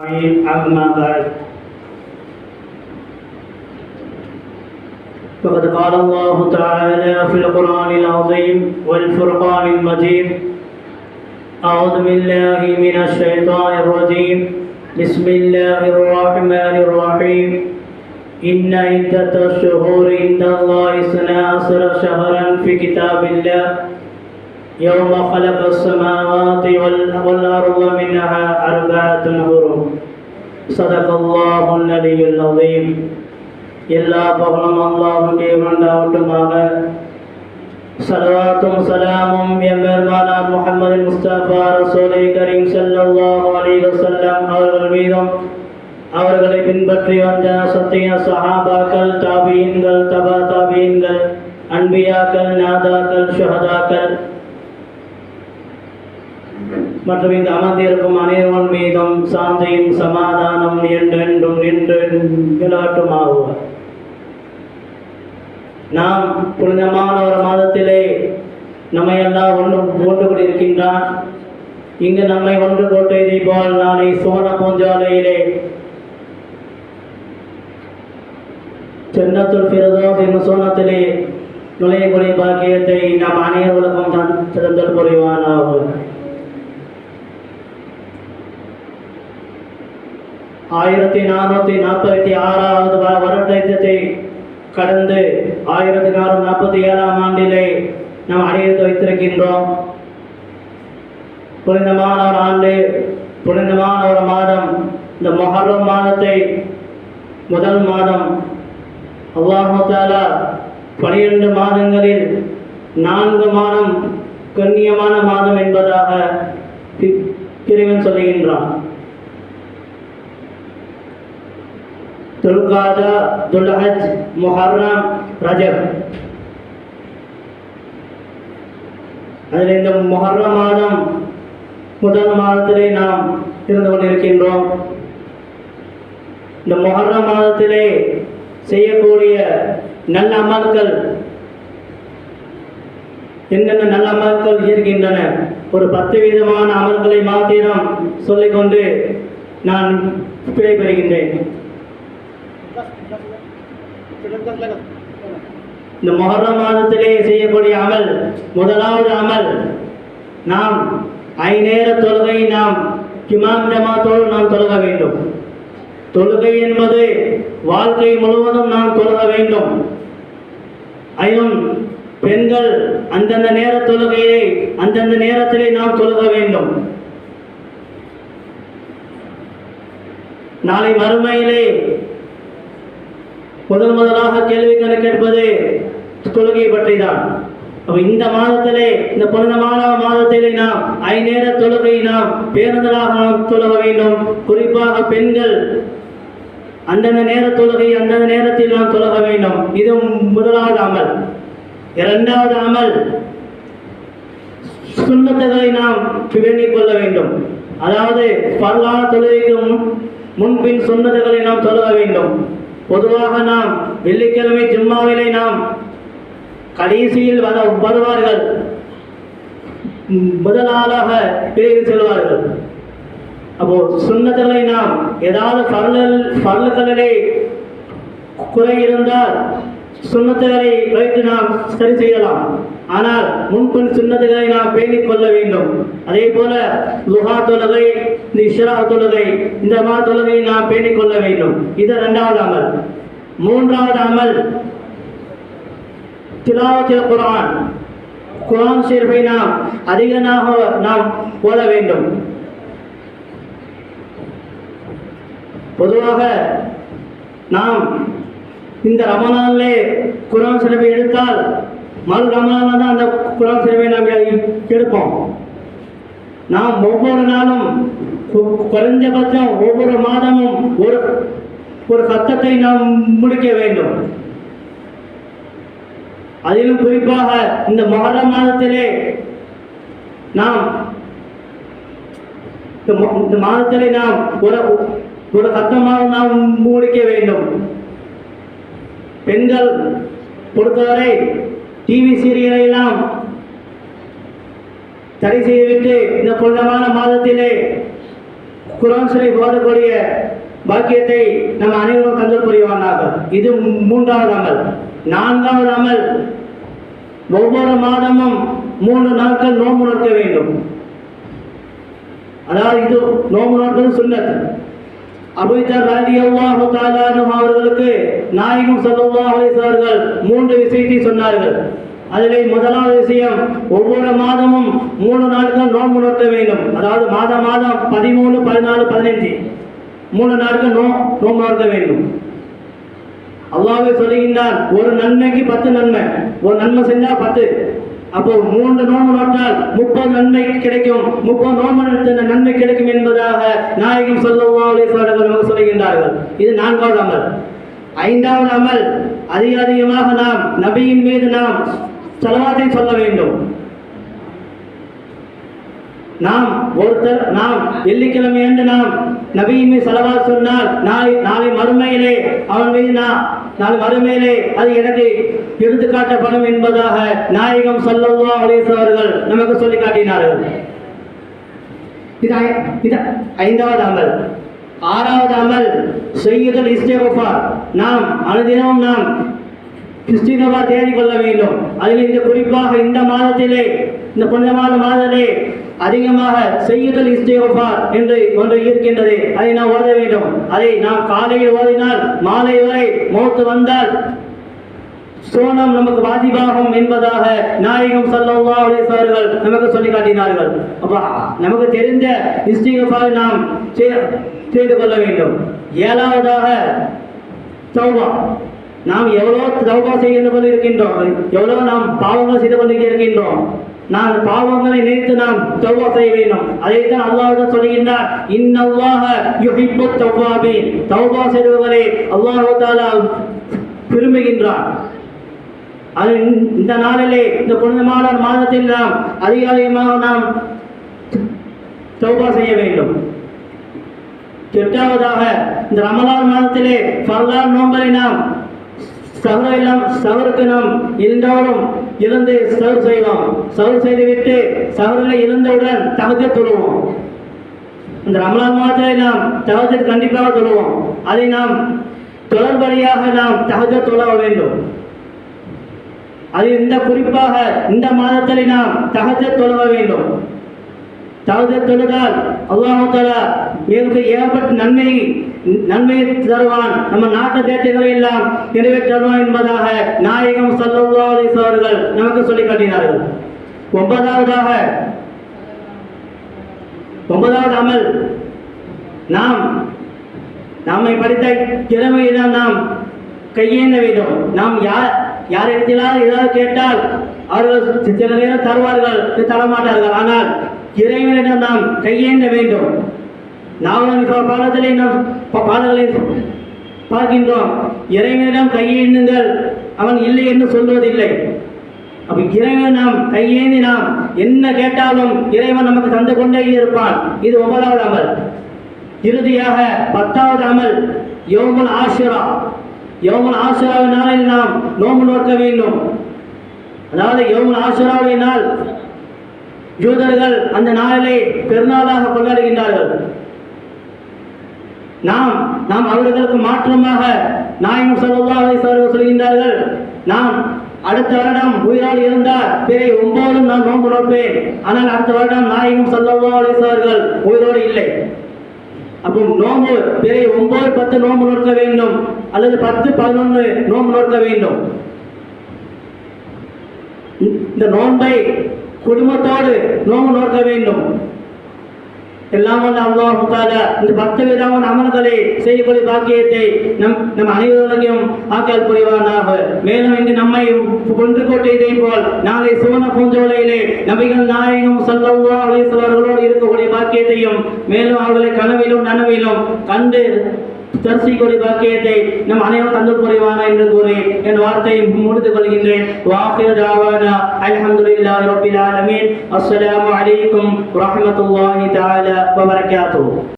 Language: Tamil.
أما بعد فقد قال الله تعالى في القرآن العظيم والفرقان المجيد أعوذ بالله من الشيطان الرجيم. بسم الله الرحمن الرحيم. إن عدة الشهور عند الله اثنا عشر شهرا في كتاب الله. يوم خلق السماوات وال- والأرض منها أربعة حرم صدق الله العلي العظيم எல்லா பகலும் அல்லாஹுடைய உண்டாவட்டுமாக சலவாத்தும் சலாமும் எம்பெருமானார் முகமது முஸ்தபா ரசூலை கரீம் ஸல்லல்லாஹு அலைஹி வஸல்லம் அவர்கள் மீதும் அவர்களை பின்பற்றி வந்த சத்திய சஹாபாக்கள் தாபீன்கள் தபா தாபீன்கள் அன்பியாக்கள் நாதாக்கள் ஷுஹதாக்கள் மற்றும் இந்த அமர்ந்திருக்கும் அனைவன் மீதும் சாந்தியும் சமாதானம் என்றென்றும் நின்று நிலாட்டுமாகுவார் நாம் புனிதமான ஒரு மாதத்திலே நம்மை எல்லாம் ஒன்று ஒன்று கொண்டிருக்கின்றான் இங்கு நம்மை ஒன்று கொட்டதை போல் நாளை சோன பூஞ்சாலையிலே சென்னத்துள் ஃபிரதோஸ் என்னும் சோனத்திலே நுழையக்கூடிய பாக்கியத்தை நாம் அனைவருக்கும் தான் சிறந்தல் புரிவானாகும் ஆயிரத்தி நானூற்றி நாற்பத்தி ஆறாவது வ- வருடத்தை கடந்து ஆயிரத்தி நானூற்றி நாற்பத்தி ஏழாம் ஆண்டிலே நாம் அடையத்து வைத்திருக்கின்றோம். புனிதமான ஒரு ஆண்டு புனிதமான ஒரு மாதம் இந்த மொஹர்ரம் மாதத்தை முதல் மாதம் அல்லாஹு பனிரெண்டு மாதங்களில் நான்கு மாதம் கண்ணியமான மாதம் என்பதாக தி- இறைவன் சொல்லுகின்றான். துல்காதா துல்ஹஜ் முஹர்ரம் ரஜப் அதில் இந்த மொஹர்ர மாதம் முதல் மாதத்திலே நாம் இருந்து கொண்டிருக்கின்றோம். இந்த மொஹர்ர மாதத்திலே செய்யக்கூடிய நல்ல அமல்கள் என்னென்ன நல்ல அமல்கள் இருக்கின்றன ஒரு பத்து விதமான அமல்களை மாத்திரம் சொல்லிக்கொண்டு நான் விடைபெறுகின்றேன். இந்த மொஹர்ரம் மாதத்திலே செய்யக்கூடிய அமல் முதலாவது அமல் நாம் ஐநேர தொழுகை நாம் கிமாம் ஜமாத்தோடு நாம் தொழுக வேண்டும். தொழுகை என்பது வாழ்க்கை முழுவதும் நாம் தொழுக வேண்டும். ஐயும் பெண்கள் அந்தந்த நேர தொழுகையை அந்தந்த நேரத்திலே நாம் தொழுக வேண்டும். நாளை மறுமையிலே முதல் முதலாக கேள்விகளை கேட்பது தொழுகை பற்றி தான் அப்ப இந்த மாதத்திலே இந்த புனிதமான மாதத்திலே நாம் ஐநேர தொழுகை நாம் பேருந்தலாக நாம் தொழுக வேண்டும். குறிப்பாக பெண்கள் அந்தந்த நேர தொழுகை அந்தந்த நேரத்தில் நாம் தொழுக வேண்டும். இது முதலாவது அமல். இரண்டாவது அமல் சுண்ணத்துகளை நாம் வேண்டிக் கொள்ள வேண்டும். அதாவது பல்லா தொழுகைக்கும் முன்பின் சுண்ணத்துகளை நாம் தொழுக வேண்டும். பொதுவாக நாம் வெள்ளிக்கிழமை ஜும்மாவிலே நாம் கடைசியில் வர வருவார்கள் முதலாளாக பிரிவு செல்வார்கள். அப்போ சுண்ணத்துகளை நாம் ஏதாவது பல்லல் பல்லுகளிலே குறை இருந்தால் சுண்ணத்துகளை வைத்து நாம் சரி செய்யலாம். ஆனால் முன்பின் சுண்ணத்துகளை நாம் பேணிக் கொள்ள வேண்டும். அதே போல லுஹா தொழுகை இந்த இஸ்ரா தொழுகை இந்த மா தொழுகையை நாம் பேணிக் கொள்ள வேண்டும். இது இரண்டாவது அமல். மூன்றாவது அமல் திலாவத்தில் குரான் குரான் ஷெரீஃபை நாம் அதிகமாக நாம் போட வேண்டும். பொதுவாக நாம் இந்த ரமணாலே குரான் சிலவை எடுத்தால் மறு ரமணால தான் அந்த குரான் சிலவை நாம் எடுப்போம். நாம் ஒவ்வொரு நாளும் கு- குறைஞ்சபட்சம் ஒவ்வொரு மாதமும் ஒரு ஒரு சத்தத்தை நாம் முடிக்க வேண்டும். அதிலும் குறிப்பாக இந்த மகர மாதத்திலே நாம் இந்த மா- இந்த மாதத்திலே நாம் ஒரு ஒரு சத்தமாக நாம் முடிக்க வேண்டும். பெண்கள் பொறுத்தவரை டிவி சீரியலை எல்லாம் தடை செய்துவிட்டு இந்த புனிதமான மாதத்திலே குரான் சிலை போதக்கூடிய பாக்கியத்தை நம்ம அனைவரும் தந்தல் புரிவானாக. இது மூன்றாவது அமல். நான்காவது அமல். ஒவ்வொரு மாதமும் மூன்று நாட்கள் நோன்பு நோக்க வேண்டும். அதாவது இது நோன்பு நோற்பது சுண்ணத். அபுதர் ரலியல்லாஹு தஆலா அவர்களுக்கு நாயகம் ஸல்லல்லாஹு அலைஹி அவர்கள் மூன்று விஷயத்தை சொன்னார்கள். அதிலே முதலாவது விஷயம் ஒவ்வொரு மாதமும் மூணு நாட்கள் நோன்பு நோக்க வேண்டும். அதாவது மாதம் மாதம் பதிமூணு பதினாலு பதினஞ்சு மூணு நாட்கள் நோ நோன்பு நோக்க வேண்டும். அவ்வாறு சொல்லுகின்றான் ஒரு நன்மைக்கு பத்து நன்மை. ஒரு நன்மை செஞ்சா பத்து. அப்போ மூன்று நோன்பு நோட்டால் முப்பது நன்மை கிடைக்கும். முப்பது நோன்பு நடத்தின நன்மை கிடைக்கும் என்பதாக நாயகம் சொல்லவா நமக்கு சொல்லுகின்றார்கள். இது நான்காவது அமல். ஐந்தாவது அமல் அதிக அதிகமாக நாம் நபியின் மீது நாம் செலவாத்தை சொல்ல வேண்டும். நாம் ஒருத்தர் நாம் வெள்ளிக்கிழமை என்று நாம் நபியுமே செலவா சொன்னால் நாளை நாளை மறுமையிலே அவன் மீது நான் நாளை மறுமையிலே அது எனக்கு எடுத்து காட்டப்படும் என்பதாக நாயகம் சொல்லவா அவர்கள் நமக்கு சொல்லி காட்டினார்கள். இது இது ஐந்தாவது அமல். ஆறாவது அமல் செய்யுதல் இஸ்டேகஃபார் நாம் அனுதினமும் நாம் கிறிஸ்டினவா தேடிக் கொள்ள வேண்டும். அதில் இந்த குறிப்பாக இந்த மாதத்திலே இந்த புனிதமான மாதத்திலே அதிகமாக செய்யுதல் இஸ்டேகஃபார் என்று ஒன்று இருக்கின்றது. அதை நாம் ஓத வேண்டும். அதை நாம் காலையில் ஓதினால் மாலை வரை மௌத்து வந்தால் சோனம் நமக்கு வாஜிபாகும் என்பதாக நாயகம் சல்லல்லாஹு அவர்கள் நமக்கு சொல்லி காட்டினார்கள். அப்பா நமக்கு தெரிந்த இஸ்திகஃபாரை நாம் செய்து கொள்ள வேண்டும். ஏழாவதாக தௌபா. நாம் எவ்வளோ தௌபா செய்து கொண்டு இருக்கின்றோம்? எவ்வளோ நாம் பாவங்கள் செய்து கொண்டு இருக்கின்றோம்? நாம் பாவங்களை நினைத்து நாம் தௌபா செய்ய வேண்டும். அதைத்தான் அல்லாஹ் தான் சொல்கின்றார் இன்னல்லாஹ யுஹிப்பு தௌபாபி தௌபா செய்பவர்களை அல்லாஹு தஆலா விரும்புகின்றார் அது இந்த- இந்த நாளிலே இந்த புனிதமான மாதத்தில் நாம் அதிக நாம் தௌபா செய்ய வேண்டும். எட்டாவதாக இந்த ரமலான் மாதத்திலே பல்லார் நோன்பலை நாம் சவரெல்லாம் சவருக்கு நாம் இருந்தாலும் இருந்து சவர் செய்வோம். சவர் செய்துவிட்டு சவரில் இருந்தவுடன் தகஜ தொழுவோம். இந்த ரமலான் மாதத்தை நாம் தவத்தை கண்டிப்பாக தொழுவோம். அதை நாம் தொடர்படியாக நாம் தகஜ தொழ வேண்டும். அது இந்த குறிப்பாக இந்த மாதத்தில் நாம் தகஜ தொழ வேண்டும். தகஜ தொழுதால் அல்லாஹ் தஆலா ஏகப்பட்ட நன்மை நன்மையை தருவான். நம்ம நாட்டு தேட்டங்களை எல்லாம் நிறைவேற்றுவான் என்பதாக நாயகம் ஸல்லல்லாஹு அவர்கள் நமக்கு சொல்லி காட்டினார்கள். ஒன்பதாவதாக ஒன்பதாவது அமல். நாம் நம்மை படித்த திறமையிடம் நாம் கையேந்த வேண்டும். நாம் யார் யாரிடத்திலாவது ஏதாவது கேட்டால் அவர்கள் சில நேரம் தருவார்கள் தரமாட்டார்கள். ஆனால் இறைவனிடம் நாம் கையேந்த வேண்டும். நாம் பாடத்திலே நாம் ப- பாடல்களை பார்க்கின்றோம். இறைவனிடம் கையேந்துங்கள் அவன் இல்லை என்று சொல்வதில்லை. அப்ப இறைவன் நாம் கையேந்தி நாம் என்ன கேட்டாலும் இறைவன் நமக்கு தந்து கொண்டே இருப்பான். இது ஒன்பதாவது அமல். இறுதியாக பத்தாவது அமல் யோமுல் ஆஷுரா. யோமுல் ஆஷுராவின் நாளில் நாம் நோம்பு நோக்க வேண்டும். அதாவது யோமுல் ஆஷுராவுடைய நாள். யூதர்கள் அந்த நாளிலே பெருநாளாக கொண்டாடுகின்றார்கள். நாம் நாம் அவர்களுக்கு மாற்றமாக நாயகம் ஸல்லல்லாஹு அலைஹி சொல்கின்றார்கள். நாம் அடுத்த வருடம் உயிரோடு இருந்தால் பிறை ஒன்பதும் நான் நோன்பு நோப்பேன். ஆனால் அடுத்த வருடம் நாயகம் ஸல்லல்லாஹு அலைஹி உயிரோடு இல்லை. அப்போ நோன்பு பிறை ஒன்பது பத்து நோன்பு நோக்க வேண்டும். அல்லது பத்து பதினொன்று நோன்பு நோக்க வேண்டும். இந்த நோன்பை குடும்பத்தோடு நோன்பு நோக்க வேண்டும். எல்லாம் வல்ல அல்லாஹ் தாலா இந்த பக்த விதமான அமல்களை செய்யக்கூடிய பாக்கியத்தை நம் நம் அனைவரையும் ஆக்கல் புரிவானாக. மேலும் இங்கு நம்மை கோட்டை கோட்டையதை போல் நாளை சுவன பூஞ்சோலையிலே நபிகள் நாயகம் சல்லல்லாஹு அலைஹி அவர்களோடு இருக்கக்கூடிய பாக்கியத்தையும் மேலும் அவர்களை கனவிலும் நனவிலும் கண்டு தரிசிக்கூடிய பாக்கியத்தை நம் அனைவரும் தந்து புரிவானா என்று கூறி என் வார்த்தையை முடித்துக் கொள்கின்றேன் வாக்கிய தாவானா அல்ஹம்துலில்லாஹி ரப்பில் ஆலமீன் அஸ்ஸலாமு அலைக்கும் வரஹ்மத்துல்லாஹி தஆலா வபரகாத்துஹு